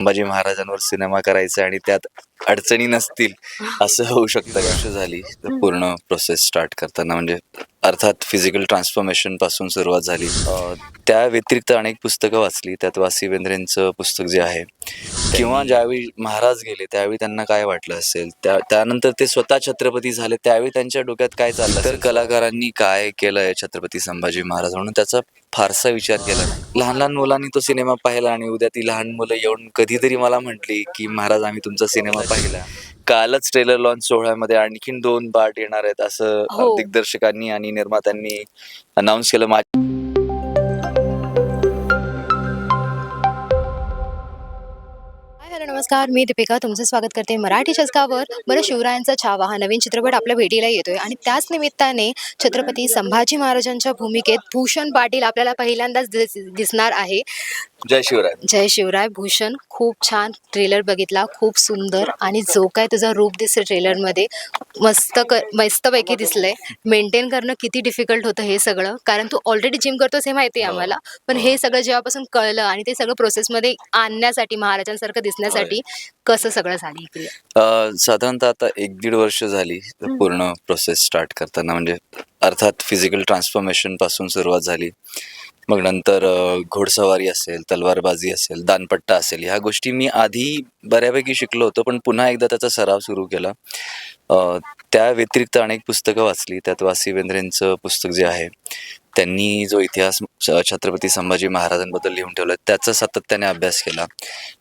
संभाजी महाराजांवर सिनेमा करायचा आणि त्यात अडचणी नसतील असं होऊ शकतं वर्ष झाली तर पूर्ण प्रोसेस स्टार्ट करताना म्हणजे अर्थात फिजिकल ट्रान्सफॉर्मेशनपासून सुरुवात झाली. अं, त्या व्यतिरिक्त अनेक पुस्तकं वाचली. त्यात वासी बेंद्रेंचं पुस्तक जे आहे किंवा ज्यावेळी महाराज गेले त्यावेळी त्यांना काय वाटलं असेल? त्या त्यानंतर ते स्वतः छत्रपती झाले. त्यावेळी त्यांच्या डोक्यात काय चाललं तर कलाकारांनी काय केलंय छत्रपती संभाजी महाराज म्हणून? त्याचा फारसा विचार केला नाही. लहान लहान मुलांनी तो सिनेमा पाहिला आणि उद्या ती लहान मुलं येऊन कधीतरी मला म्हटली की महाराज आम्ही तुमचा सिनेमा पाहिला कालच ट्रेलर लॉन्च सोहळ्यामध्ये आणखीन दोन पार्ट येणार आहेत असं हो. दिग्दर्शकांनी आणि निर्मात्यांनी अनाऊन्स केलं मा- नमस्कार मी दीपिका तुमचं स्वागत करते मराठी चस्कावर बरं शिवरायांचा छावा हा नवीन चित्रपट आपल्या भेटीला येतोय आणि त्याच निमित्ताने छत्रपती संभाजी महाराजांच्या भूमिकेत भूषण पाटील आपल्याला पहिल्यांदाच दिस- दिसणार आहे. जय शिवराय. जय शिवराय. भूषण खूप छान ट्रेलर बघितला खूप सुंदर आणि जो काय तुझं रूप दिसतं ट्रेलरमध्ये मस्त क मस्तपैकी दिसलंय. मेंटेन करणं किती डिफिकल्ट होतं हे सगळं कारण तू ऑलरेडी जिम करतोस हे माहिती आहे आम्हाला. पण हे सगळं जेव्हापासून कळलं आणि ते सगळं प्रोसेसमध्ये आणण्यासाठी महाराजांसारखं दिसण्यासाठी कसं सगळं झालं साधारणतः आता एक दीड वर्ष झाली पूर्ण प्रोसेस स्टार्ट करताना. म्हणजे अर्थात फिजिकल ट्रान्सफॉर्मेशनपासून सुरुवात झाली. मग नंतर घोडसवारी असेल तलवारबाजी असेल दानपट्टा असेल ह्या गोष्टी मी आधी बऱ्यापैकी शिकलो होतो पण पुन्हा एकदा त्याचा सराव सुरू केला. त्या व्यतिरिक्त अनेक पुस्तकं वाचली. त्यात वासी बेंद्रेंचं पुस्तक जे आहे त्यांनी जो इतिहास छत्रपती संभाजी महाराजांबद्दल लिहून ठेवला त्याचा सातत्याने अभ्यास केला.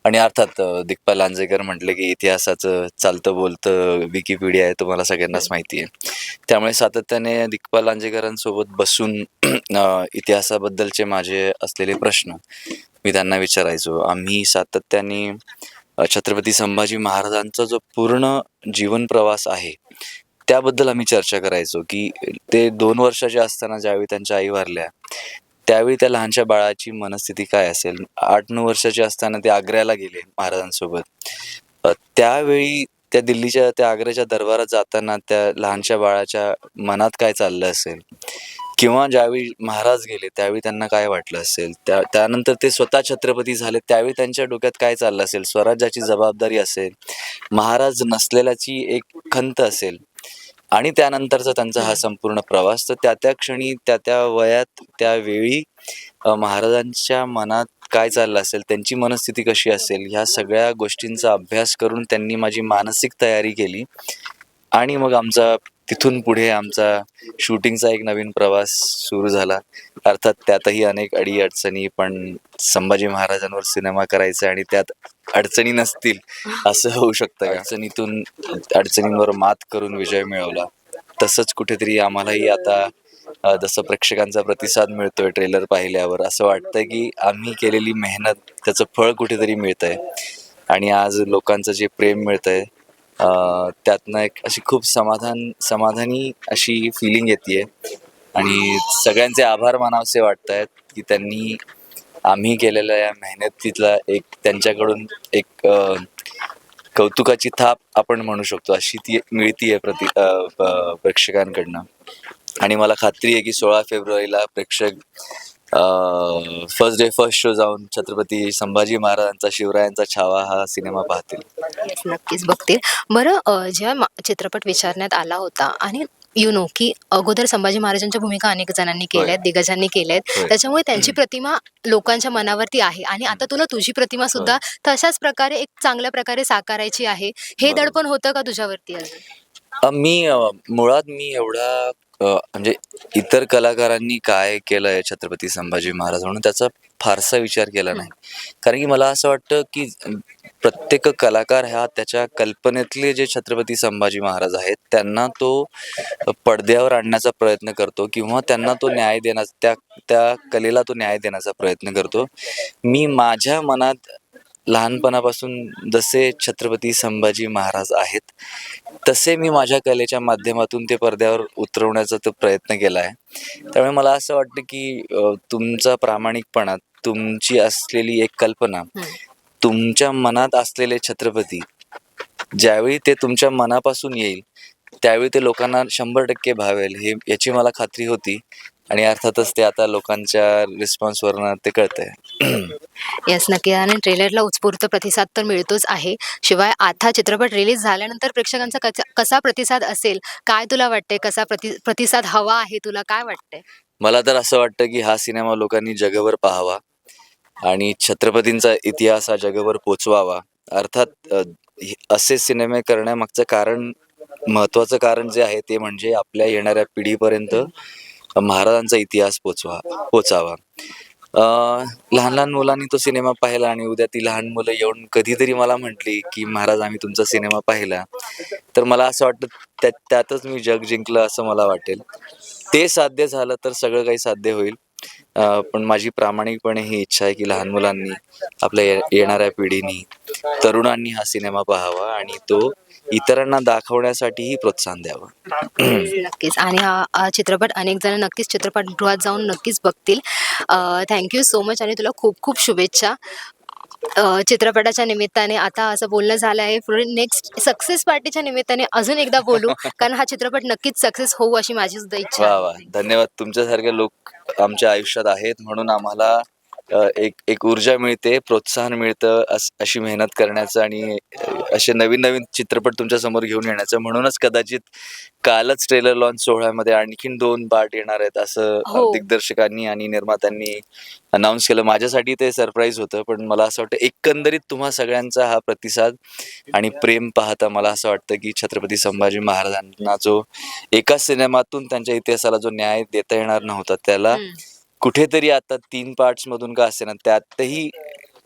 आणि अर्थात दिग्पा लांजेकर म्हटले की इतिहासाचं चालतं बोलतं विकिपीडिया आहे तुम्हाला सगळ्यांनाच माहिती आहे. त्यामुळे सातत्याने दिग्पा लांजेकरांसोबत बसून इतिहासाबद्दलचे माझे असलेले प्रश्न मी त्यांना विचारायचो. आम्ही सातत्याने छत्रपती संभाजी महाराजांचा जो पूर्ण जीवन प्रवास आहे त्याबद्दल आम्ही चर्चा करायचो की ते दोन वर्षाचे असताना ज्यावेळी त्यांच्या आई वारल्या त्यावेळी त्या लहानशा बाळाची मनस्थिती काय असेल? आठ नऊ वर्षाचे असताना ते आग्र्याला गेले महाराजांसोबत. त्यावेळी त्या दिल्लीच्या त्या आग्र्याच्या दरबारात जाताना त्या लहानशा बाळाच्या मनात काय चाललं असेल? किंवा ज्यावेळी महाराज गेले त्यावेळी त्यांना काय वाटलं असेल? त्या त्यानंतर ते स्वतः छत्रपती झाले त्यावेळी त्यांच्या डोक्यात काय चाललं असेल? स्वराज्याची जबाबदारी असेल? महाराज नसलेल्याची एक खंत असेल? आणि त्यानंतरचा त्यांचा हा संपूर्ण प्रवास. तर त्या त्या क्षणी त्या त्या वयात त्यावेळी महाराजांच्या मनात काय चाललं असेल? त्यांची मनस्थिती कशी असेल? ह्या सगळ्या गोष्टींचा अभ्यास करून त्यांनी माझी मानसिक तयारी केली. आणि मग आमचा तिथून पुढे आमचा शूटिंगचा एक नवीन प्रवास सुरू झाला. अर्थात त्यातही अनेक अडी अडचणी पण संभाजी महाराजांवर सिनेमा करायचा आणि त्यात अडचणी नसतील असं होऊ शकतं अडचणीतून अडचणींवर मात करून विजय मिळवला. तसंच कुठेतरी आम्हालाही आता जसं प्रेक्षकांचा प्रतिसाद मिळतोय ट्रेलर पाहिल्यावर असं वाटतंय की आम्ही केलेली मेहनत त्याचं फळ कुठेतरी मिळतंय. आणि आज लोकांचं जे प्रेम मिळतंय त्यातनं एक अशी खूप समाधान समाधानी अशी फिलिंग येते आणि सगळ्यांचे आभार मानावसे वाटत आहेत की त्यांनी आम्ही केलेल्या या मेहनतीतला एक त्यांच्याकडून एक कौतुकाची थाप आपण म्हणू शकतो अशी ती मिळतीये प्रति प्रेक्षकांकडनं. आणि मला खात्री आहे की सोळा फेब्रुवारीला प्रेक्षक फर्स्ट डे फर्स्ट शो जाऊन छत्रपती संभाजी महाराजांचा शिवरायांचा छावा हा सिनेमा पाहतील. नक्कीच बघतील. बरं अ, जेव्हा मा- चित्रपट विचारण्यात आला होता आणि यु नो की अगोदर संभाजी महाराजांच्या भूमिका अनेक जणांनी केल्या आहेत दिग्गजांनी केल्या आहेत होय. त्याच्यामुळे त्यांची प्रतिमा लोकांच्या मनावरती आहे आणि आता तुला तुझी प्रतिमा सुद्धा तशाच प्रकारे एक चांगल्या प्रकारे साकारायची आहे. हे बरोबर. दडपण होतं का तुझ्यावरती अजून? अ, मी अ, मुळात मी एवढा म्हणजे इतर कलाकारांनी काय केलंय छत्रपती संभाजी महाराज म्हणून त्याचा फारसा विचार केला नाही. कारण की मला असं वाटतं की प्रत्येक कलाकार हा त्याच्या कल्पनेतले जे छत्रपती संभाजी महाराज आहेत त्यांना तो पडद्यावर आणण्याचा प्रयत्न करतो किंवा त्यांना तो न्याय देण्याचा त्या त्या कलेला तो न्याय देण्याचा प्रयत्न करतो. मी माझ्या मनात लहानपणापासून जसे छत्रपती संभाजी महाराज आहेत तसे मी माझ्या कलेच्या माध्यमातून ते पडद्यावर उतरवण्याचा तो प्रयत्न केला आहे. त्यामुळे मला असं वाटतं की तुमचा प्रामाणिकपणा तुमची असलेली एक कल्पना तुमच्या मनात असलेले छत्रपती ज्यावेळी ते तुमच्या मनापासून येईल त्यावेळी ते लोकांना शंभर टक्के भावेल हे याची मला खात्री होती. आणि अर्थातच ते आता लोकांच्या रिस्पॉन्सवरनं ते कळतंय. येस नक्की. आणि ट्रेलरला उत्स्फूर्त प्रतिसाद तर मिळतोच आहे. शिवाय आता चित्रपट रिलीज झाल्यानंतर प्रेक्षकांचा कचा कसा प्रतिसाद असेल? काय तुला वाटते कसा प्रति प्रतिसाद हवा आहे तुला? काय वाटते मला तर असं वाटतं की हा सिनेमा लोकांनी जगभर पाहावा. आणि छत्रपतींचा इतिहास हा जगभर पोचवावा. अर्थात अ, हे- असे सिनेमे करण्यामागचं कारण महत्त्वाचं कारण जे आहे ते म्हणजे आपल्या येणाऱ्या पिढीपर्यंत महाराजांचा इतिहास पोचवा पोचावा. लहान लहान मुलांनी तो सिनेमा पाहिला आणि उद्या ती लहान मुलं येऊन कधीतरी मला म्हटली की महाराज आम्ही तुमचा सिनेमा पाहिला. तर मला असं वाटतं त्या त्यातच मी जग जिंकलं असं मला वाटेल. ते साध्य झालं तर सगळं काही साध्य होईल. पण माझी प्रामाणिकपणे ही इच्छा आहे की लहान मुलांनी आपल्या येणाऱ्या पिढीनी तरुणांनी हा सिनेमा पाहावा आणि तो इतरांना दाखवण्यासाठीही प्रोत्साहन द्यावं. नक्कीच. आणि हा चित्रपट अनेक जण नक्कीच चित्रपटगृहात जाऊन नक्कीच बघतील. थँक्यू सो मच आणि तुला खूप खूप शुभेच्छा. चित्रपटाच्या निमित्ताने आता असं बोलणं झालं आहे पुढे नेक्स्ट सक्सेस पार्टीच्या निमित्ताने अजून एकदा बोलू कारण हा चित्रपट नक्कीच सक्सेस होऊ अशी माझी सुद्धा इच्छा धन्यवाद. तुमच्यासारखे लोक आमच्या आयुष्यात आहेत म्हणून आम्हाला एक एक ऊर्जा मिळते प्रोत्साहन मिळतं अस- अशी मेहनत करण्याचं आणि असे नवीन नवीन चित्रपट तुमच्यासमोर घेऊन येण्याचं म्हणूनच कदाचित कालच ट्रेलर लॉन्च सोहळ्यामध्ये आणखीन दोन पार्ट येणार आहेत असं हो. दिग्दर्शकांनी आणि निर्मात्यांनी अनाऊन्स केलं माझ्यासाठी ते सरप्राईज होतं पण मला असं वाटतं एकंदरीत तुम्हा सगळ्यांचा हा प्रतिसाद आणि प्रेम पाहता मला असं वाटतं की छत्रपती संभाजी महाराजांना जो एका सिनेमातून त्यांच्या इतिहासाला जो न्याय देता येणार नव्हता त्याला. कुठेतरी आता तीन पार्ट्स मधून का असे ना त्यातही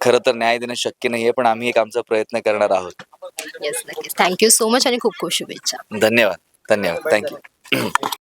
खरं तर न्याय देणं शक्य नाहीये पण आम्ही एक आमचा प्रयत्न करणार आहोत. येस नक्कीच. थँक्यू सो मच आणि खूप खूप शुभेच्छा. धन्यवाद. धन्यवाद. थँक्यू